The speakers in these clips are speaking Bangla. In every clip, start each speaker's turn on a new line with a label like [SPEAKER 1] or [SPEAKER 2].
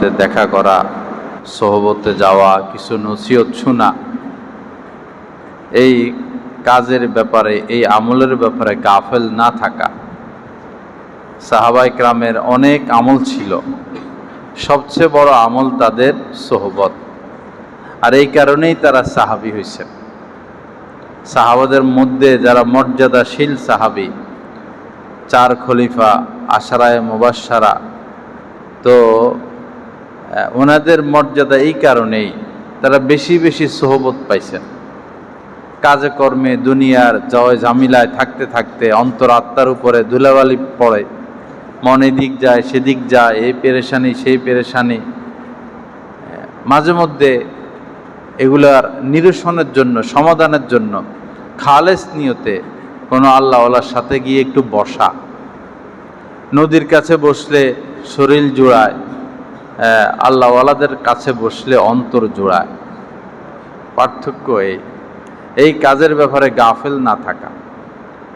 [SPEAKER 1] দেখা করা, সহবতে যাওয়া, কিছু নসিহত শোনা, এই কাজের ব্যাপারে, এই আমলের ব্যাপারে গাফেল না থাকা। সাহাবাই ক্রামের অনেক আমল ছিল। সবচেয়ে বড় আমল তাদের সোহবত। আর এই কারণেই তারা সাহাবি হয়েছেন সাহাবাদের মধ্যে যারা মর্যাদাশীল সাহাবি, চার খলিফা, আশারায় মুবাসারা তো ওনাদের মর্যাদা এই কারণেই তারা বেশি বেশি সোহবত পাইছেন। কাজে কর্মে, দুনিয়ার জয় ঝামিলায় থাকতে থাকতে অন্তর আত্মার উপরে ধুলাবালি পড়ে। মনে দিক যায়, সেদিক যায়, এই পেরেশানি, সেই পেরেশানি। মাঝে মধ্যে এগুলার নিরসনের জন্য, সমাধানের জন্য খালেস নিয়তে কোনো আল্লাহওয়ালার সাথে গিয়ে একটু বসা। নদীর কাছে বসলে শরীর জোড়ায় আল্লাহওয়ালাদের কাছে বসলে অন্তর জোড়ায়। পার্থক্য এই। এই কাজের ব্যাপারে গাফেল না থাকা।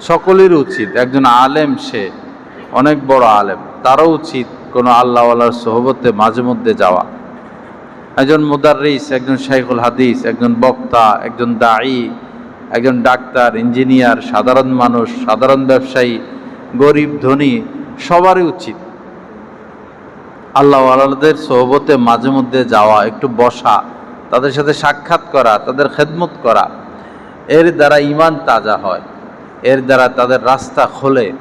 [SPEAKER 1] সকলের উচিত। একজন আলেম সে, অনেক বড় আলেম, তারও উচিত কোনো আল্লাহওয়ালার সোহবতে মাঝে মধ্যে যাওয়া। একজন মুদারিস একজন শাইখুল হাদিস, একজন বক্তা, একজন দায়ী একজন ডাক্তার, ইঞ্জিনিয়ার, সাধারণ মানুষ, সাধারণ ব্যবসায়ী, গরিব, ধনী, সবারই উচিত। আল্লাহ আল্লাহদের সোহবতে মাঝে মধ্যে যাওয়া, একটু বসা, তাদের সাথে সাক্ষাৎ করা, তাদের খেদমত করা, এর দ্বারা ইমান তাজা হয়, এর দ্বারা তাদের রাস্তা খোলে।